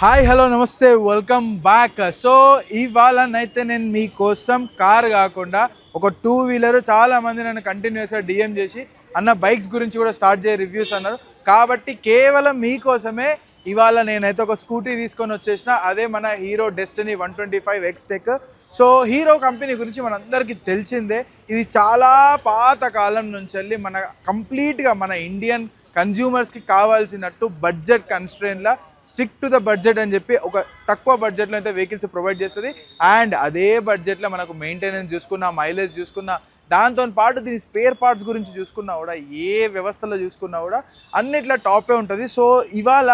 Hi hello నమస్తే welcome back. So ఇవాళనైతే నేను మీకోసం కార్ కాకుండా ఒక టూ వీలర్ చాలా మంది నన్ను కంటిన్యూస్గా డిఎం చేసి అన్న బైక్స్ గురించి కూడా స్టార్ట్ చేయ రివ్యూస్ అన్నారు. కాబట్టి కేవలం మీకోసమే ఇవాళ నేనైతే ఒక స్కూటీ తీసుకొని వచ్చేసిన. అదే మన Hero Destiny one twenty five X tech so Hero company గురించి మనందరికీ తెలిసిందే. ఇది చాలా పాత కాలం నుంచి వెళ్ళి మన కంప్లీట్గా మన ఇండియన్ కన్జ్యూమర్స్కి కావాల్సినట్టు బడ్జెట్ కన్స్ట్రెయిన్లా స్టిక్ టు ద బడ్జెట్ అని చెప్పి ఒక తక్కువ బడ్జెట్లో అయితే వెహికల్స్ ప్రొవైడ్ చేస్తుంది. అండ్ అదే బడ్జెట్లో మనకు మెయింటెనెన్స్ చూసుకున్నా మైలేజ్ చూసుకున్నా దాంతో పాటు దీని స్పేర్ పార్ట్స్ గురించి చూసుకున్నా కూడా ఏ వ్యవస్థలో చూసుకున్నా కూడా అన్నిట్లో టాపే ఉంటుంది. సో ఇవాళ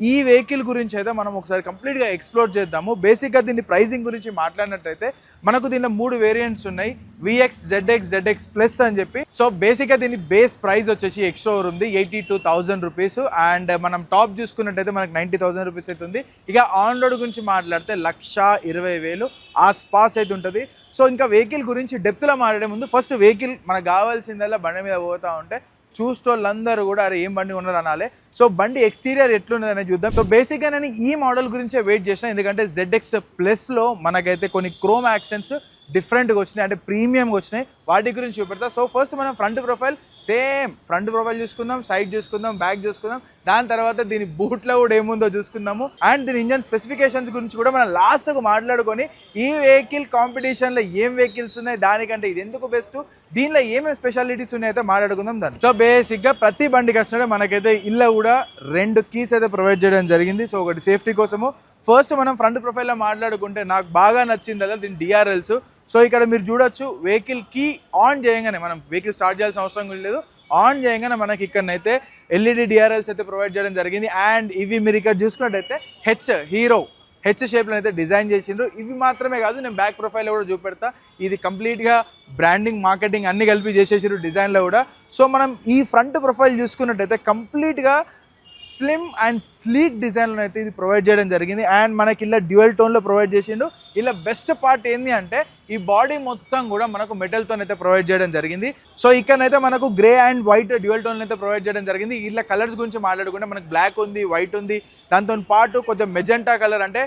ఈ వెహికల్ గురించి అయితే మనం ఒకసారి కంప్లీట్గా ఎక్స్ప్లోర్ చేద్దాము. బేసిక్గా దీని ప్రైసింగ్ గురించి మాట్లాడినట్టయితే మనకు దీనిలో మూడు వేరియంట్స్ ఉన్నాయి. విఎక్స్ జెడ్ఎక్స్ జెడ్ఎక్స్ ప్లస్ అని చెప్పి. సో బేసిక్గా దీని బేస్ ప్రైస్ వచ్చేసి ఎక్స్ట్రా ఉంది. Eighty two thousand rupees. And మనం టాప్ చూసుకున్నట్టయితే మనకు నైంటీ థౌసండ్ రూపీస్ అవుతుంది ఇక ఆన్ రోడ్ గురించి మాట్లాడితే లక్ష ఇరవై వేలు. ఆ స్పాస్ అయితే ఉంటుంది. సో ఇంకా వెహికల్ గురించి డెప్త్లో మాట్లాడే ముందు ఫస్ట్ వెహికల్ మనకు కావాల్సిందల్లా బండి మీద పోతా ఉంటే చూసేటోళ్ళందరూ కూడా అరే ఏం బండి ఉన్నారు అనాలి. సో బండి ఎక్స్టీరియర్ ఎట్లున్నది అనేది చూద్దాం. సో బేసిక్గా నేను ఈ మోడల్ గురించే వెయిట్ చేసిన. ఎందుకంటే జెడ్ఎక్స్ ప్లస్లో మనకైతే కొన్ని క్రోమ్ యాక్సెన్స్ డిఫరెంట్గా వచ్చినాయి. అంటే ప్రీమియంగా వచ్చినాయి. వాటి గురించి చూపెడతా. సో ఫస్ట్ మనం front profile same front profile చూసుకుందాం సైడ్ చూసుకుందాం బ్యాక్ చూసుకుందాం. దాని తర్వాత దీని బూట్లో కూడా ఏముందో చూసుకుందాము. అండ్ దీని ఇంజన్ స్పెసిఫికేషన్స్ గురించి కూడా మనం లాస్ట్కు మాట్లాడుకొని ఈ వెహికల్ కాంపిటీషన్లో ఏం వెహికల్స్ ఉన్నాయి దానికంటే ఇది ఎందుకు బెస్ట్ దీనిలో ఏమేమి స్పెషాలిటీస్ ఉన్నాయో మాట్లాడుకుందాం దాన్ని. సో బేసిక్గా ప్రతి బండికి వస్తున్నాడే మనకైతే ఇల్లు కూడా రెండు కీస్ అయితే ప్రొవైడ్ చేయడం జరిగింది. సో ఒకటి సేఫ్టీ కోసము. ఫస్ట్ మనం ఫ్రంట్ ప్రొఫైల్లో మాట్లాడుకుంటే నాకు బాగా నచ్చింది అలా దీని డిఆర్ఎల్స్ సో ఇక్కడ మీరు చూడొచ్చు వెహికల్ కీ ఆన్ చేయగానే మనం వెహికల్ స్టార్ట్ చేయాల్సిన అవసరం కూడా లేదు. ఆన్ చేయగానే మనకి ఇక్కడనైతే ఎల్ఈడి డిఆర్ఎల్స్ అయితే ప్రొవైడ్ చేయడం జరిగింది. అండ్ ఇవి మీరు ఇక్కడ చూసుకున్నట్టయితే హెచ్ హీరో హెచ్ షేప్లో అయితే డిజైన్ చేసిండ్రు. ఇవి మాత్రమే కాదు నేను బ్యాక్ ప్రొఫైల్లో కూడా చూపెడతా. ఇది కంప్లీట్గా బ్రాండింగ్ మార్కెటింగ్ అన్ని కలిపి చేసేసారు డిజైన్లో కూడా. సో మనం ఈ ఫ్రంట్ ప్రొఫైల్ చూసుకున్నట్టయితే కంప్లీట్గా స్లిమ్ అండ్ స్లీక్ డిజైన్లో అయితే ఇది ప్రొవైడ్ చేయడం జరిగింది. అండ్ మనకి ఇలా డ్యూయల్ టోన్లో ప్రొవైడ్ చేసిండు ఇలా బెస్ట్ పార్ట్ ఏంది అంటే ఈ బాడీ మొత్తం కూడా మనకు మెటల్తో అయితే ప్రొవైడ్ చేయడం జరిగింది. సో ఇక్కడనైతే మనకు grey and white dual tone అయితే ప్రొవైడ్ చేయడం జరిగింది. ఇలా కలర్స్ గురించి మాట్లాడుకుంటే మనకు బ్లాక్ ఉంది వైట్ ఉంది. దాంతో పాటు కొంచెం మెజెంటా కలర్ అంటే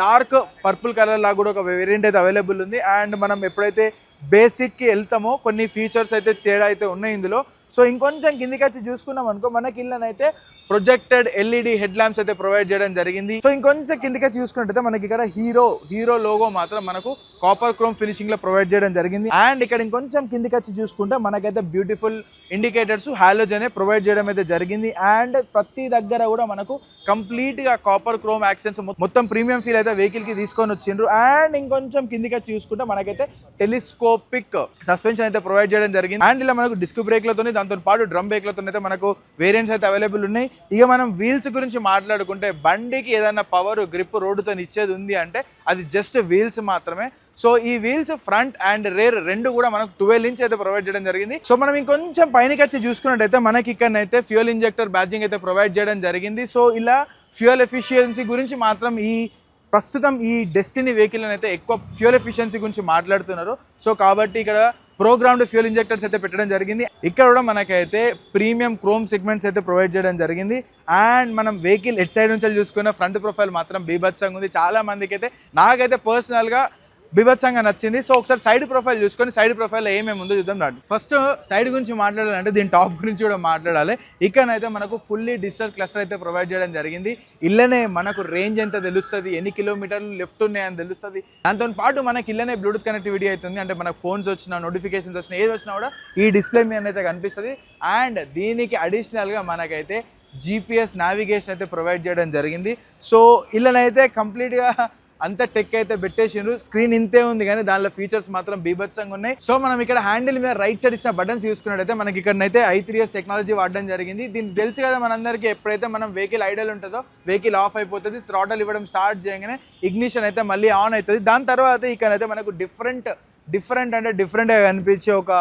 డార్క్ పర్పుల్ కలర్ లాగా కూడా ఒక వేరియంట్ అయితే అవైలబుల్ ఉంది. అండ్ మనం ఎప్పుడైతే బేసిక్కి వెళ్తామో కొన్ని ఫీచర్స్ అయితే తేడా అయితే ఉన్నాయి ఇందులో. సో ఇంకొంచెం కిందికి వచ్చి చూసుకున్నాం అనుకో మనకి ఇళ్ళనైతే ప్రొజెక్టెడ్ ఎల్ఈడి హెడ్ ల్యాంప్స్ అయితే ప్రొవైడ్ చేయడం జరిగింది. సో ఇంకొంచెం కిందకే వచ్చి చూసుకున్నట్టయితే మనకి ఇక్కడ హీరో హీరో లోగో మాత్రం మనకు కాపర్ క్రోమ్ ఫినిషింగ్లో ప్రొవైడ్ చేయడం జరిగింది. అండ్ ఇక్కడ ఇంకొంచెం కిందకి వచ్చి చూసుకుంటే మనకైతే బ్యూటిఫుల్ ఇండికేటర్స్ హాలోజనే ప్రొవైడ్ చేయడం అయితే జరిగింది. అండ్ ప్రతి దగ్గర కూడా మనకు కంప్లీట్గా కాపర్ క్రోమ్ యాక్సెంట్స్ మొత్తం ప్రీమియం ఫీల్ అయితే వెహికల్కి తీసుకొని వచ్చిండ్రు. అండ్ ఇంకొంచెం కిందికి వచ్చి చూసుకుంటే మనకైతే టెలిస్కోపిక్ సస్పెన్షన్ అయితే ప్రొవైడ్ చేయడం జరిగింది. అండ్ ఇలా మనకు డిస్క్ బ్రేక్లతోనే దాంతో పాటు డ్రమ్ బ్రేక్లతో అయితే మనకు వేరియంట్స్ అయితే అవైలబుల్ ఉన్నాయి. ఇక మనం వీల్స్ గురించి మాట్లాడుకుంటే బండికి ఏదైనా పవర్ గ్రిప్ రోడ్డుతో ఇచ్చేది ఉంది అంటే అది జస్ట్ వీల్స్ మాత్రమే. సో ఈ వీల్స్ ఫ్రంట్ అండ్ రేర్ రెండు కూడా మనకు ట్వెల్వ్ ఇంచ్ అయితే ప్రొవైడ్ చేయడం జరిగింది. సో మనం ఇంకొంచెం పైనకి వచ్చి చూసుకున్నట్టయితే మనకి ఇక్కడనైతే ఫ్యూయల్ ఇంజెక్టర్ బ్యాచింగ్ అయితే ప్రొవైడ్ చేయడం జరిగింది. సో ఇలా ఫ్యూయల్ ఎఫిషియన్సీ గురించి మాత్రం ఈ ప్రస్తుతం ఈ డెస్టినీ వెహికల్ అయితే ఎక్కువ ఫ్యూయల్ ఎఫిషియన్సీ గురించి మాట్లాడుతున్నారు. సో కాబట్టి ఇక్కడ ప్రోగ్రామ్డ్ ఫ్యూయల్ ఇంజెక్టర్స్ అయితే పెట్టడం జరిగింది. ఇక్కడ కూడా మనకైతే ప్రీమియం క్రోమ్ సెగ్మెంట్స్ అయితే ప్రొవైడ్ చేయడం జరిగింది. అండ్ మనం వెహికల్ ఎట్ సైడ్ నుంచి చూసుకున్న ఫ్రంట్ ప్రొఫైల్ మాత్రం బీభత్సంగా ఉంది. చాలా మందికి అయితే నాకైతే పర్సనల్గా బీభత్సంగా నచ్చింది. సో ఒకసారి సైడ్ ప్రొఫైల్ చూసుకొని సైడ్ ప్రొఫైల్ ఏమేమి ఉందో చూద్దాం రండి. ఫస్ట్ సైడ్ గురించి మాట్లాడాలంటే దీని టాప్ గురించి కూడా మాట్లాడాలి. ఇక్కడనైతే మనకు ఫుల్లీ డిజిటల్ క్లస్టర్ అయితే ప్రొవైడ్ చేయడం జరిగింది. ఇళ్ళనే మనకు రేంజ్ ఎంత తెలుస్తుంది? ఎన్ని కిలోమీటర్లు లెఫ్ట్ ఉన్నాయని తెలుస్తుంది? దాంతో పాటు మనకి ఇళ్ళనే బ్లూటూత్ కనెక్టివిటీ అవుతుంది. అంటే మనకు ఫోన్స్ వచ్చినా నోటిఫికేషన్స్ వచ్చినా ఏది వచ్చినా కూడా ఈ డిస్ప్లే మీద అయితే కనిపిస్తుంది. అండ్ దీనికి అడిషనల్గా మనకైతే జీపీఎస్ నావిగేషన్ అయితే ప్రొవైడ్ చేయడం జరిగింది. సో ఇళ్ళనైతే కంప్లీట్గా అంత టెక్ అయితే పెట్టేసిండ్రు. స్క్రీన్ ఇంతే ఉంది కానీ దానిలో ఫీచర్స్ మాత్రం బీభత్సంగా ఉన్నాయి. సో మనం ఇక్కడ హ్యాండిల్ మీద రైట్ సైడ్ ఇచ్చిన బటన్స్ చూసుకున్నట్టయితే మనకి ఇక్కడనైతే ఐ త్రీ ఎస్ టెక్నాలజీ వాడడం జరిగింది. దీనికి తెలుసు కదా మనందరికీ ఎప్పుడైతే మనం వెహికల్ ఐడల్ ఉంటుందో వెహికల్ ఆఫ్ అయిపోతుంది థ్రాటల్ ఇవ్వడం స్టార్ట్ చేయగానే ఇగ్నిషన్ అయితే మళ్ళీ ఆన్ అవుతుంది. దాని తర్వాత ఇక్కడైతే మనకు డిఫరెంట్ డిఫరెంట్ అంటే డిఫరెంట్గా కనిపించే ఒక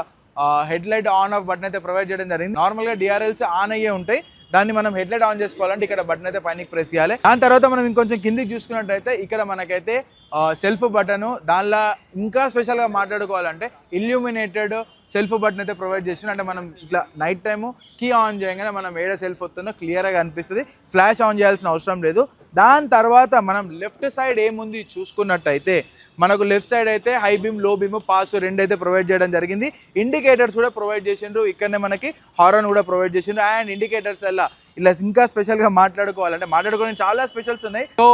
head light on off button అయితే ప్రొవైడ్ చేయడం జరిగింది. నార్మల్గా డిఆర్ఎల్స్ ఆన్ అయ్యే ఉంటాయి. దాన్ని మనం హెడ్లైట్ ఆన్ చేసుకోవాలంటే ఇక్కడ బటన్ అయితే పైనకి ప్రెస్ చేయాలి. దాని తర్వాత మనం ఇంకొంచెం కిందికి చూసుకున్నట్టయితే ఇక్కడ మనకైతే సెల్ఫ్ బటన్ దానిలో ఇంకా స్పెషల్గా మాట్లాడుకోవాలంటే ఇల్యూమినేటెడ్ సెల్ఫ్ బటన్ అయితే ప్రొవైడ్ చేసిన అంటే మనం ఇట్లా నైట్ టైము కీ ఆన్ చేయగానే మనం ఏడ సెల్ఫ్ వస్తుందో క్లియర్గా అనిపిస్తుంది ఫ్లాష్ ఆన్ చేయాల్సిన అవసరం లేదు. దాని తర్వాత మనం లెఫ్ట్ సైడ్ ఏముంది చూసుకున్నట్టయితే మనకు లెఫ్ట్ సైడ్ అయితే హై బీమ్లో బీమ్ పాస్ రెండు అయితే ప్రొవైడ్ చేయడం జరిగింది. ఇండికేటర్స్ కూడా ప్రొవైడ్ చేసిండ్రు. ఇక్కడనే మనకి హారన్ కూడా ప్రొవైడ్ చేసిండ్రు. అండ్ ఇండికేటర్స్ అలా ఇలా ఇంకా స్పెషల్గా మాట్లాడుకోవాలంటే మాట్లాడుకోవడానికి చాలా స్పెషల్స్ ఉన్నాయి. సో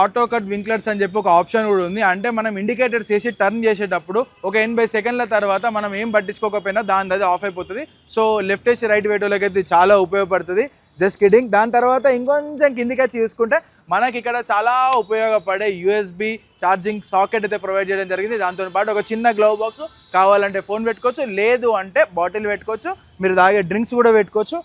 ఆటో కట్ వింక్లర్స్ అని చెప్పి ఒక ఆప్షన్ కూడా ఉంది. అంటే మనం ఇండికేటర్స్ వేసి టర్న్ చేసేటప్పుడు ఒక ఎనభై సెకండ్ల తర్వాత మనం ఏం పట్టించుకోకపోయినా దాని అది ఆఫ్ అయిపోతుంది. సో లెఫ్ట్ వేసి రైట్ వేటోలకి అయితే చాలా ఉపయోగపడుతుంది. జస్ట్ కిడింగ్ దాని తర్వాత ఇంకొంచెం కిందికి వచ్చి చూసుకుంటే మనకి ఇక్కడ చాలా ఉపయోగపడే యూఎస్బి ఛార్జింగ్ సాకెట్ అయితే ప్రొవైడ్ చేయడం జరిగింది. దాంతో పాటు ఒక చిన్న గ్లవ్ బాక్స్ కావాలంటే ఫోన్ పెట్టుకోవచ్చు లేదు అంటే బాటిల్ పెట్టుకోవచ్చు మీరు తాగే డ్రింక్స్ కూడా పెట్టుకోవచ్చు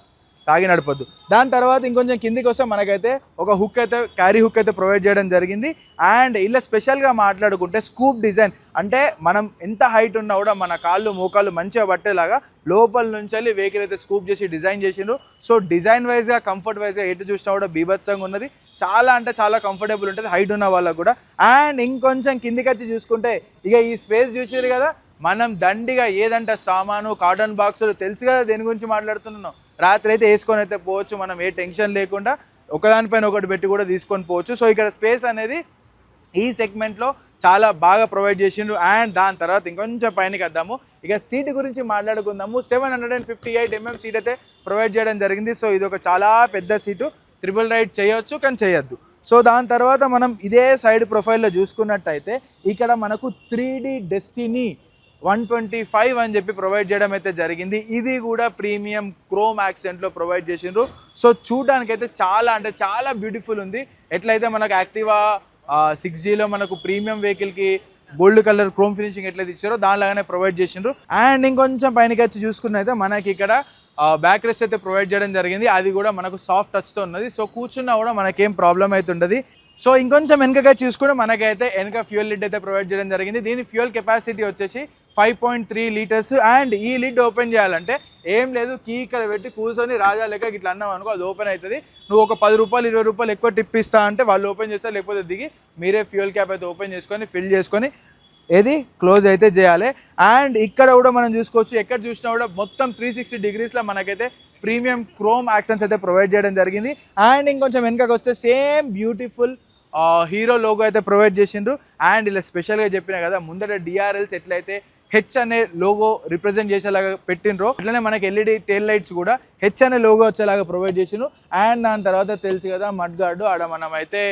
తాగి నడపద్దు. దాని తర్వాత ఇంకొంచెం కిందికి వస్తే మనకైతే ఒక హుక్ అయితే క్యారీ హుక్ అయితే ప్రొవైడ్ చేయడం జరిగింది. అండ్ ఇలా స్పెషల్గా మాట్లాడుకుంటే స్కూప్ డిజైన్ అంటే మనం ఎంత హైట్ ఉన్నా కూడా మన కాళ్ళు మోకాళ్ళు మంచిగా పట్టేలాగా లోపల నుంచి వెళ్ళి వెహికల్ అయితే స్కూప్ చేసి డిజైన్ చేసిండ్రు. సో డిజైన్ వైజ్గా కంఫర్ట్ వైజ్గా ఎటు చూసినా కూడా బీభత్సంగా ఉన్నది. చాలా అంటే చాలా కంఫర్టబుల్ ఉంటుంది హైట్ ఉన్న వాళ్ళకు కూడా. అండ్ ఇంకొంచెం కిందికి వచ్చి చూసుకుంటే ఇక ఈ స్పేస్ చూసారు కదా మనం దండిగా ఏదంటే సామాను కాటన్ బాక్సులు తెలుసు కదా దేని గురించి మాట్లాడుతున్నాను. రాత్రి అయితే వేసుకొని అయితే పోవచ్చు మనం ఏ టెన్షన్ లేకుండా ఒకదానిపైన ఒకటి పెట్టి కూడా తీసుకొని పోవచ్చు. సో ఇక్కడ స్పేస్ అనేది ఈ సెగ్మెంట్లో చాలా బాగా ప్రొవైడ్ చేసిండ్రు. అండ్ దాని తర్వాత ఇంకొంచెం పైనకి వద్దాము. ఇక సీట్ గురించి మాట్లాడుకుందాము. Seven hundred and fifty eight mm seat అయితే ప్రొవైడ్ చేయడం జరిగింది. సో ఇది ఒక చాలా పెద్ద సీటు త్రిబుల్ రైడ్ చేయొచ్చు కానీ చేయొద్దు. సో దాని తర్వాత మనం ఇదే సైడ్ ప్రొఫైల్లో చూసుకున్నట్టయితే ఇక్కడ మనకు three Destiny one twenty five అని చెప్పి ప్రొవైడ్ చేయడం అయితే జరిగింది. ఇది కూడా ప్రీమియం క్రోమ్ యాక్సెంట్లో ప్రొవైడ్ చేసిండ్రు. సో చూడడానికైతే అయితే చాలా అంటే చాలా బ్యూటిఫుల్ ఉంది. ఎట్లయితే మనకు యాక్టివా సిక్స్ జీలో మనకు ప్రీమియం వెహికల్కి గోల్డ్ కలర్ క్రోమ్ ఫినిషింగ్ ఎట్లయితే ఇచ్చారో దానిలాగానే ప్రొవైడ్ చేసిండ్రు. అండ్ ఇంకొంచెం పైనకి వచ్చి చూసుకున్నైతే మనకి ఇక్కడ బ్యాక్ రెస్ట్ అయితే ప్రొవైడ్ చేయడం జరిగింది. అది కూడా మనకు సాఫ్ట్ టచ్తో ఉన్నది. సో కూర్చున్నా కూడా మనకేం ప్రాబ్లం అవుతుండదు సో ఇంకొంచెం వెనకగా చూసుకుంటే మనకైతే వెనక ఫ్యూయల్ లిడ్ అయితే ప్రొవైడ్ చేయడం జరిగింది. దీని ఫ్యూయల్ కెపాసిటీ వచ్చేసి five point three litres and ఈ లిడ్ ఓపెన్ చేయాలంటే ఏం లేదు కీ ఇక్కడ పెట్టి కూర్చొని రాజా లెక్క ఇట్లా అన్నావు అనుకో అది ఓపెన్ అవుతుంది నువ్వు ఒక పది రూపాయలు ఇరవై రూపాయలు ఎక్కువ టిప్ ఇస్తా అంటే వాళ్ళు ఓపెన్ చేస్తారు. లేకపోతే దిగి మీరే ఫ్యూయల్ క్యాప్ అయితే ఓపెన్ చేసుకొని ఫిల్ చేసుకొని ఏది? క్లోజ్ అయితే చేయాలి. అండ్ ఇక్కడ కూడా మనం చూసుకోవచ్చు ఎక్కడ చూసినా కూడా మొత్తం త్రీ సిక్స్టీ డిగ్రీస్లో మనకైతే ప్రీమియం క్రోమ్ యాక్సెంట్స్ అయితే ప్రొవైడ్ చేయడం జరిగింది. అండ్ ఇంకొంచెం వెనకకి వస్తే సేమ్ బ్యూటిఫుల్ హీరో లోగో అయితే ప్రొవైడ్ చేసిండ్రు. అండ్ ఇలా స్పెషల్గా చెప్పిన కదా ముందట డిఆర్ఎల్స్ ఎట్లయితే హెచ్ అనే లోగో రిప్రజెంట్ చేసేలాగా పెట్టిండ్రో. అట్లనే మనకి ఎల్ఈడి టెయిల్ లైట్స్ కూడా హెచ్ అనే లోగో వచ్చేలాగా ప్రొవైడ్ చేసిండ్రు. అండ్ దాని తర్వాత తెలుసు కదా మడ్ గార్డు ఆడ మనం అయితే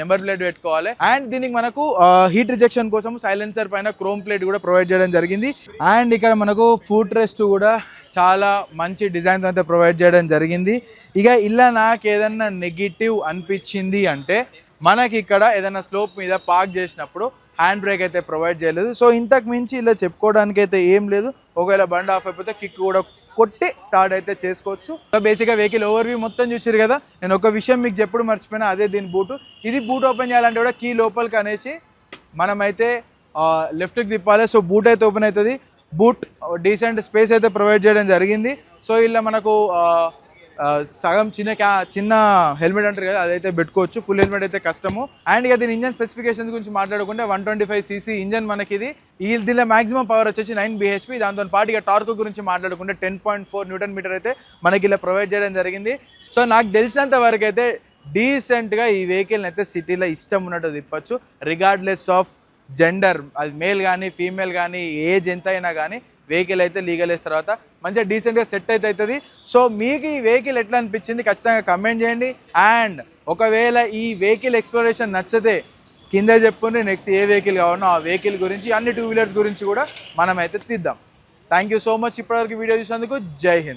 నెంబర్ ప్లేట్ పెట్టుకోవాలి. అండ్ దీనికి మనకు హీట్ రిజెక్షన్ కోసం సైలెన్సర్ పైన క్రోమ్ ప్లేట్ కూడా ప్రొవైడ్ చేయడం జరిగింది. అండ్ ఇక్కడ మనకు ఫుడ్ రెస్ట్ కూడా చాలా మంచి డిజైన్స్ అయితే ప్రొవైడ్ చేయడం జరిగింది. ఇక ఇలా నాకు ఏదన్నా నెగిటివ్ అనిపించింది అంటే మనకి ఇక్కడ ఏదైనా స్లోప్ మీద పార్క్ చేసినప్పుడు హ్యాండ్ బ్రేక్ అయితే ప్రొవైడ్ చేయలేదు. సో ఇంతకు మించి ఇలా చెప్పుకోవడానికి అయితే ఏం లేదు. ఒకవేళ బండి ఆఫ్ అయిపోతే కిక్ కూడా కొట్టి స్టార్ట్ అయితే చేసుకోవచ్చు. సో బేసిక్గా వెహికల్ ఓవర్ వ్యూ మొత్తం చూసారు కదా? నేను ఒక విషయం మీకు చెప్పుడు మర్చిపోయినా అదే దీని బూటు ఇది బూట్ ఓపెన్ చేయాలంటే కూడా కీ లోపలికి అనేసి మనమైతే లెఫ్ట్కి తిప్పాలి. సో బూట్ అయితే ఓపెన్ అవుతుంది. బూట్ డీసెంట్ స్పేస్ అయితే ప్రొవైడ్ చేయడం జరిగింది. సో ఇలా మనకు సగం చిన్న క్యా చిన్న హెల్మెట్ అంటారు కదా అదైతే పెట్టుకోవచ్చు. ఫుల్ హెల్మెట్ అయితే కష్టము. అండ్ ఇక దీని ఇంజన్ స్పెసిఫికేషన్స్ గురించి మాట్లాడుకుంటే one twenty five CC engine మనకి ఇది ఈ దీనిలో మాక్సిమం పవర్ వచ్చేసి నైన్ బిహెచ్పి దాంతో పాటు ఇక టార్క్ గురించి మాట్లాడుకుంటే ten point four newton metre అయితే మనకి ఇలా ప్రొవైడ్ చేయడం జరిగింది. సో నాకు తెలిసినంత వరకు అయితే డీసెంట్గా ఈ వెహికల్ని అయితే సిటీలో ఇష్టం ఉన్నట్టు తిప్పచ్చు. రిగార్డ్లెస్ ఆఫ్ జెండర్ అది మేల్ కానీ ఫీమేల్ కానీ ఏజ్ ఎంత అయినా కానీ వెహికల్ అయితే లీగలైజ్ తర్వాత మంచిగా డీసెంట్గా సెట్ అయితే అవుతుంది. సో మీకు ఈ వెహికల్ ఎట్లా అనిపించింది ఖచ్చితంగా కమెంట్ చేయండి. అండ్ ఒకవేళ ఈ వెహికల్ ఎక్స్ప్లోరేషన్ నచ్చితే కింద చెప్పుకుని నెక్స్ట్ ఏ వెహికల్ కావాలో ఆ వెహికల్ గురించి అన్ని టూ వీలర్స్ గురించి కూడా మనం అయితే తీద్దాం. థ్యాంక్ యూ సో మచ్ ఇప్పటివరకు వీడియో చూసినందుకు. జై హింద్.